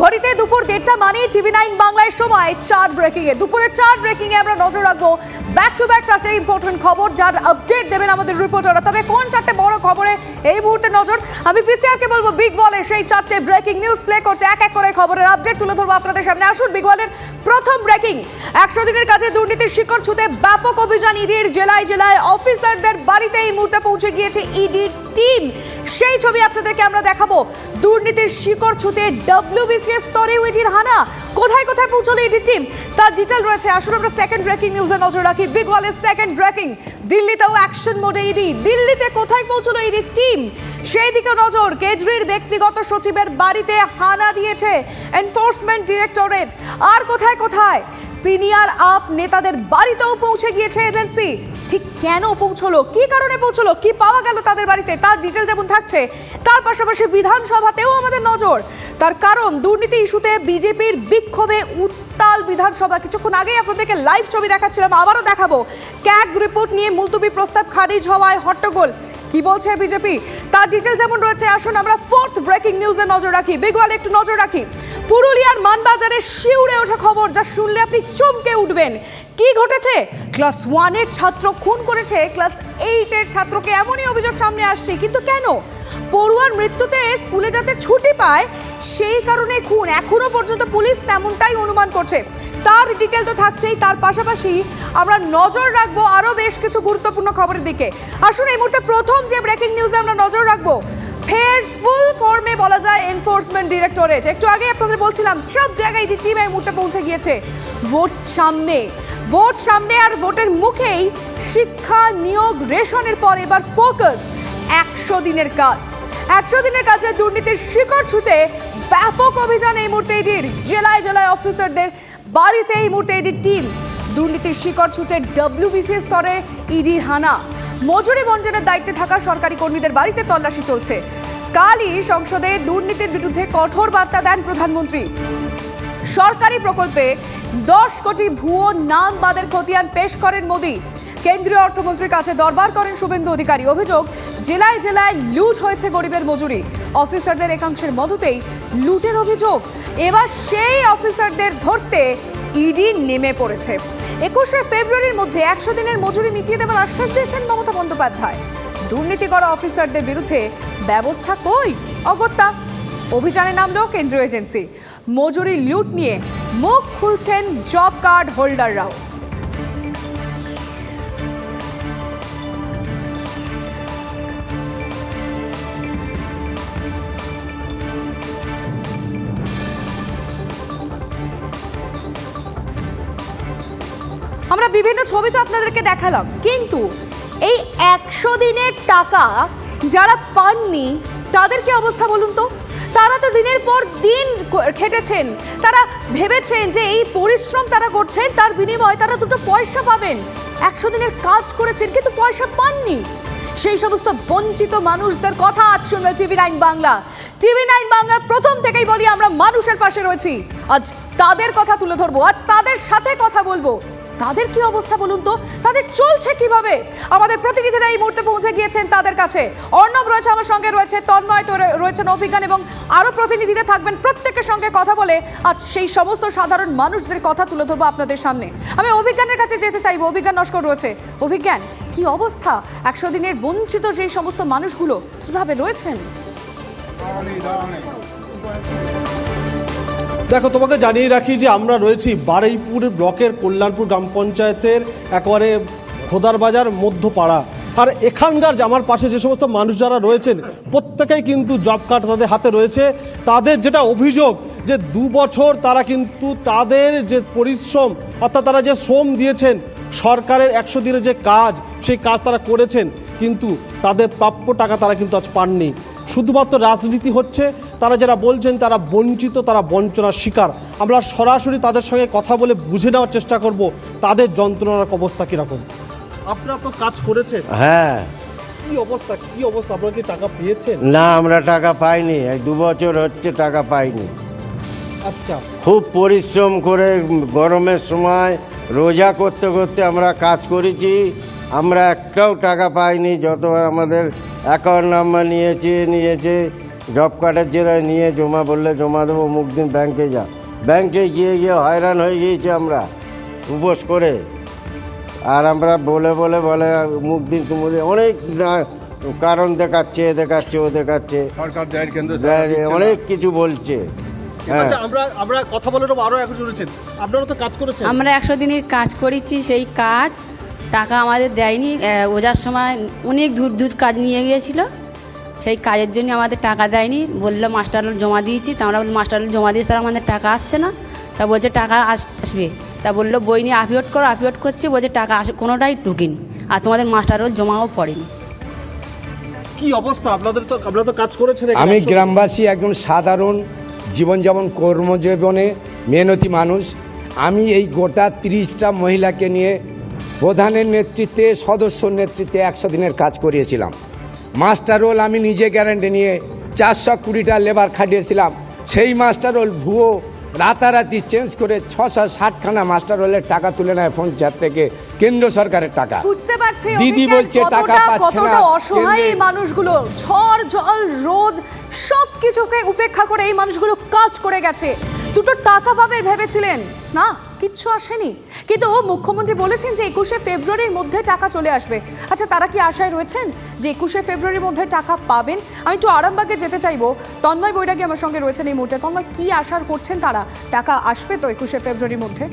ঘড়িতে দুপুর দেড়টা মানে টিভি নাইন বাংলায় সময়, চার ব্রেকিং এ। দুপুরে চার ব্রেকিং এ আমরা নজর রাখব ব্যাক টু ব্যাক চারটে ইম্পর্টেন্ট খবর, যার আপডেট দেবেন আমাদের রিপোর্টাররা তবে কোন চারটে বড় খবরে এই মুহূর্তে নজর? আমি পিসিআর কে বলব বিগ বলে সেই চারটে ব্রেকিং নিউজ প্লে করতে এক এক করে খবরের আপডেট তুলে ধরবো আপনাদের সামনে। আসুন বিগ বলের প্রথম ব্রেকিং একশো দিনের কাছে দুর্নীতির শিকড় ছুতে ব্যাপক অভিযান ইডির জেলায় জেলায় অফিসারদের বাড়িতে এই মুহূর্তে পৌঁছে গিয়েছে ইডি টিম সেই ছবি আপনাদেরকে আমরা দেখাবো। দুর্নীতির শিকড় ছুতে ডব্লিউবিসিএস স্তরে ইডির হানা। কোথায় কোথায় ইডির টিম তার ডিটেল রয়েছে। আসুন আমরা সেকেন্ড ব্রেকিং নিউজে নজর রাখি। বিগ ওয়ালের সেকেন্ড ব্রেকিং দিল্লিতেও অ্যাকশন মোডে ইডি দিল্লিতে কোথায় পৌঁছলো টিম সেই দিকে নজর। কেজরির ব্যক্তিগত সচিবের বাড়িতে হানা দিয়েছে এনফোর্সমেন্ট ডিরেক্টরেট আর কোথায় কোথায়? সিনিয়র আপ নেতাদের বাড়িতেও পৌঁছে গিয়েছে এজেন্সি ঠিক কেন পৌঁছলো? কি কারণে পৌঁছলো? কি পাওয়া গেল তাদের বাড়িতে? তার ডিটেল যেমন থাকছে, তার পাশাপাশি বিধানসভাতেও আমাদের নজর। তার কারণ, দুর্নীতি ইস্যুতে বিজেপির বিক্ষোভে উত্তাল বিধানসভা। কিছুক্ষণ আগেই আপনাদেরকে লাইভ ছবি দেখাচ্ছিলাম, আবারও দেখাবো। ক্যাগ রিপোর্ট নিয়ে মুলতবি প্রস্তাব খারিজ হওয়ায় হট্টগোল। কি বলছে বিজেপি? তার ডিটেল যেমন রয়েছে, আসুন আমরা ফোর্থ ব্রেকিং নিউজে নজর রাখি। বিগওয়ালে একটু নজর রাখি। পুরুলিয়ার মানবাজারে শিউরে ওঠা খবর, যা শুনলে আপনি চমকে উঠবেন। কি ঘটেছে? ক্লাস ওয়ানের ছাত্র খুন করেছে ক্লাস এইটের ছাত্রকে এমনই অভিযোগ সামনে আসছে, কিন্তু কেন? পড়ুয়ার মৃত্যুতে স্কুলে যাতে ছুটি পায়, সেই কারণে খুন। এখনও পর্যন্ত পুলিশ তেমনটাই অনুমান করছে। তার ডিটেল তো থাকছেই, তার পাশাপাশি আমরা নজর রাখব আরও বেশ কিছু গুরুত্বপূর্ণ খবরের দিকে। আসুন এই মুহূর্তে প্রথম যে ব্রেকিং নিউজে আমরা নজর রাখব, ফের ফুল ফর্মে বলা যায় এনফোর্সমেন্ট ডিরেক্টরেট একটু আগে আপনাদের বলছিলাম, সব জায়গায় এটি টিম এই মুহূর্তে পৌঁছে গিয়েছে। ভোট সামনে। ভোট সামনে আর ভোটের মুখেই শিক্ষা নিয়োগ রেশনের পর এবার ফোকাস একশো দিনের কাজ। একশো দিনের কাজে দুর্নীতির শিকড় ছুতে ব্যাপক অভিযান এই মুহূর্তে এটির। জেলায় জেলায় অফিসারদের বাড়িতে এই মুহূর্তে এটির টিম দুর্নীতির শিকড় ছুতে ডব্লিউবিসি স্তরে ইডির হানা। মজুরি বন্টনের দায়িত্বে থাকা সরকারি কর্মীদের বাড়িতে তল্লাশি চলছে। কালই সংসদে দুর্নীতির বিরুদ্ধে কঠোর বার্তা দেন প্রধানমন্ত্রী। সরকারি প্রকল্পে দশ কোটি ভুয়ো নাম বাদের খতিয়ান পেশ করেন মোদী। কেন্দ্রীয় অর্থমন্ত্রীর কাছে দরবার করেন শুভেন্দু অধিকারী। অভিযোগ, জেলায় জেলায় লুট হয়েছে গরিবের মজুরি। অফিসারদের একাংশের মদতেই লুটের অভিযোগ। এবার সেই অফিসারদের ধরতে ইডি নেমে পড়েছে। একুশে ফেব্রুয়ারির মধ্যে একশো দিনের মজুরি মিটিয়ে দেওয়ার আশ্বাস দিয়েছেন মমতা বন্দ্যোপাধ্যায়। দুর্নীতি করা অফিসারদের বিরুদ্ধে ব্যবস্থা কই? অগত্যা। অভিযানে নামলো কেন্দ্রীয় এজেন্সি। মজুরি লুট নিয়ে মুখ খুলছেন জব কার্ড হোল্ডাররাও। আমরা বিভিন্ন ছবি তো আপনাদেরকে দেখালাম। কিন্তু এই একশো দিনের টাকা যারা পাননি, তাদের কি অবস্থা বলুন তো? তারা তো দিনের পর দিন খেটেছেন। তারা ভেবেছেন যে এই পরিশ্রম তারা করছেন, তার বিনিময়ে তারা দুটো পয়সা পাবেন। একশো দিনের কাজ করেছেন, কিন্তু পয়সা পাননি। সেই সমস্ত বঞ্চিত মানুষদের কথা আজ শুনবে TV nine Bangla. TV nine Bangla প্রথম থেকেই বলি আমরা মানুষের পাশে রয়েছি। আজ তাদের কথা তুলে ধরবো, আজ তাদের সাথে কথা বলব। তাদের কি অবস্থা বলুন তো? তাদের চলছে কীভাবে? আমাদের প্রতিনিধিরা এই মুহূর্তে পৌঁছে গিয়েছেন তাদের কাছে। অর্ণব রয়েছে আমার সঙ্গে, রয়েছে তন্ময়, তো রয়ে- রয়েছেন অভিজ্ঞান এবং আরও প্রতিনিধিরা থাকবেন প্রত্যেকের সঙ্গে কথা বলে। আজ সেই সমস্ত সাধারণ মানুষদের কথা তুলে ধরবো আপনাদের সামনে। আমি অভিজ্ঞানের কাছে যেতে চাইব। অভিজ্ঞান, নস্কর রয়েছে। অভিজ্ঞান, কি অবস্থা? একশো দিনের বঞ্চিত যেই সমস্ত মানুষগুলো কীভাবে রয়েছেন? দেখো, তোমাকে জানিয়ে রাখি যে আমরা রয়েছি বারুইপুর ব্লকের কল্যাণপুর গ্রাম পঞ্চায়েতের একেবারে খোদার বাজার মধ্যপাড়া। আর এখানকার আমার পাশে যে সমস্ত মানুষ যারা রয়েছেন, প্রত্যেকেই কিন্তু জব কার্ড তাদের হাতে রয়েছে। তাদের যেটা অভিযোগ যে দু বছর তারা কিন্তু তাদের যে পরিশ্রম, অর্থাৎ তারা যে শ্রম দিয়েছেন, সরকারের একশো দিনের যে কাজ, সেই কাজ তারা করেছেন, কিন্তু তাদের প্রাপ্য টাকা তারা কিন্তু আজ পাননি। শুধুমাত্র রাজনীতি হচ্ছে তারা যারা বলছেন তারা বঞ্চিত তারা বঞ্চনার শিকার। আমরা সরাসরি তাদের সঙ্গে কথা বলে বুঝে নেওয়ার চেষ্টা করব তাদের যন্ত্রণার অবস্থা কীরকম। আপনারা তো কাজ করেছেন। হ্যাঁ। কি অবস্থা কি অবস্থা? আপনারা কি টাকা পেয়েছেন? না আমরা টাকা পাইনি। এই দু বছর হচ্ছে টাকা পাইনি। আচ্ছা। খুব পরিশ্রম করে গরমের সময় রোজা করতে করতে আমরা কাজ করেছি। আমরা একটাও টাকা পাইনি যত আমাদের অ্যাকাউন্ট নাম্বার নিয়েছে নিয়েছে। জব কার্ডের জেরা নিয়ে জমা বললে জমা দেবো মুখ দিন ব্যাংকে যা। ব্যাংকে গিয়ে গিয়ে হয়রান হয়ে গিয়েছি আমরা উপোস করে। আর আমরা বলে বলে বলে মুখ দিন তুমি অনেক কারণ দেখাচ্ছে এ দেখাচ্ছে ও দেখাচ্ছে। সরকার দেয় কেন্দ্র অনেক কিছু বলছে। হ্যাঁ। আচ্ছা আমরা আমরা কথা বলে নেব এখন শুনেছেন আপনারা তো কাজ করেছেন। আমরা একশো দিনের কাজ করেছি সেই কাজ। টাকা আমাদের দেয়নি ওজার সময় অনেক দূর দূর কাজ নিয়ে গিয়েছিল। সেই কাজের জন্য আমাদের টাকা দেয়নি। বলল মাস্টার জমা দিয়েছি। তা আমরা মাস্টার জমা দিয়েছি তারা আমাদের টাকা আসছে না? তা বলছে টাকা আসবে। তা বলল বই নিয়ে আপিওট করো আপিওট করছি। বলছে টাকা আস কোনোটাই ঢুকিনি। আর তোমাদের মাস্টারও জমাও পড়েনি। কি অবস্থা? আপনাদের তো আপনারা তো কাজ করেছেন আমি গ্রামবাসী একজন সাধারণ জীবনযাপন কর্মজীবনে মেহনতি মানুষ। আমি এই গোটা তিরিশটা মহিলাকে নিয়ে প্রধানের নেতৃত্বে সদস্য নেতৃত্বে একশো দিনের কাজ করিয়েছিলাম। মাস্টার রোল আমি নিজে গ্যারান্টি নিয়ে চারশো কুড়িটা লেবার খাটিয়েছিলাম। সেই মাস্টার রোল ভুয়ো রাতারাতি চেঞ্জ করে ছশো ষাটখানা মাস্টার রোলের টাকা তুলে নেয় পঞ্চায়েত থেকে কেন্দ্র সরকারের টাকা। বুঝতে পারছি দিদি বলছে টাকা পাচ্ছে না অসহায় এই মানুষগুলো। ঝড় জল রোদ সব কিছুকে উপেক্ষা করে এই মানুষগুলো কাজ করে গেছে। দুটো টাকা পাবে ভেবেছিলেন না? কিচ্ছু আসেনি। কিন্তু মুখ্যমন্ত্রী বলেছেন যে একুশে ফেব্রুয়ারির মধ্যে টাকা চলে আসবে। আচ্ছা তারা কি আশায় রয়েছেন যে একুশে ফেব্রুয়ারির মধ্যে টাকা পাবেন? আমি একটু আরামবাগে যেতে চাইব। তন্ময় বৈরাগী আমার সঙ্গে রয়েছেন এই মুহূর্তে। তন্ময়, কি আশার করছেন তারা? টাকা আসবে তো একুশে ফেব্রুয়ারির মধ্যে?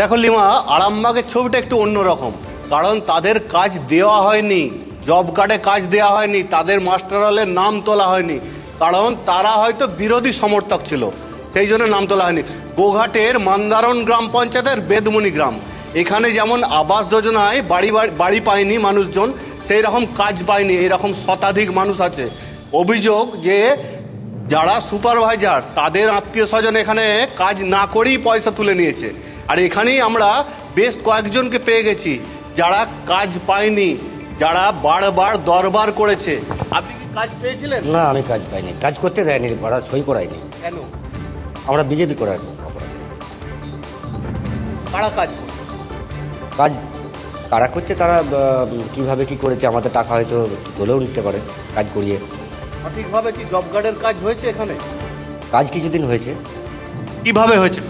দেখো লিমা, আরামবাগের ছবিটা একটু অন্যরকম। কারণ তাদের কাজ দেওয়া হয়নি, জব কার্ডে কাজ দেওয়া হয়নি, তাদের মাস্টারালের নাম তোলা হয়নি। কারণ তারা হয়তো বিরোধী সমর্থক ছিল। সেই জন্য নাম তোলা হয়নি। গোঘাটের মান্দারণ গ্রাম পঞ্চায়েতের বেদমণি গ্রাম। এখানে যেমন আবাস যোজনায় বাড়ি বাড়ি- পায়নি মানুষজন সেই রকম কাজ পায়নি এরকম শতাধিক মানুষ আছে। অভিযোগ যে যারা সুপারভাইজার, তাদের আত্মীয় স্বজন এখানে কাজ না করেই পয়সা তুলে নিয়েছে। আর এখানেই আমরা বেশ কয়েকজনকে পেয়ে গেছি, যারা কাজ পায়নি, যারা বারবার দরবার করেছে। আপনি কাজ পেয়েছিলেন? না আমি কাজ পাইনি। কাজ করতে দেয়নি পাড়া সই করাইনি। কেন? আমরা বিজেপি করার কারা কাজ করে? কাজ কারা করছে তারা আহ, কীভাবে কি করেছে আমাদের টাকা হয়তো তুলেও নিতে পারে কাজ করিয়ে। সঠিকভাবে কি জব কার্ডের কাজ হয়েছে এখানে? কাজ কিছুদিন হয়েছে। কীভাবে হয়েছে?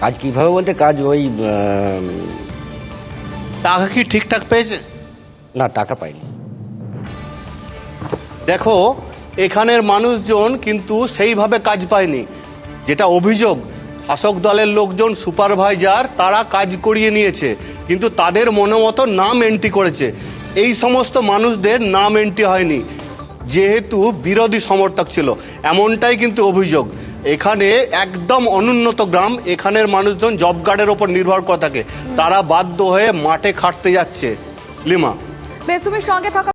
কাজ কীভাবে বলতে কাজ ওই আহ, টাকা কি ঠিকঠাক পেয়েছে? না টাকা পাইনি। দেখো, এখানের মানুষজন কিন্তু সেইভাবে কাজ পায়নি। যেটা অভিযোগ, শাসক দলের লোকজন, সুপারভাইজার, তারা কাজ করিয়ে নিয়েছে, কিন্তু তাদের মনোমতো নাম এন্ট্রি করেছে। এই সমস্ত মানুষদের নাম এন্ট্রি হয়নি, যেহেতু বিরোধী সমর্থক ছিল। এমনটাই কিন্তু অভিযোগ। এখানে একদম অনুন্নত গ্রাম, এখানের মানুষজন জব কার্ডের ওপর নির্ভর করে থাকে। তারা বাধ্য হয়ে মাঠে খাটতে যাচ্ছে। লিমা। বেশ, তুমি সঙ্গে থাকা।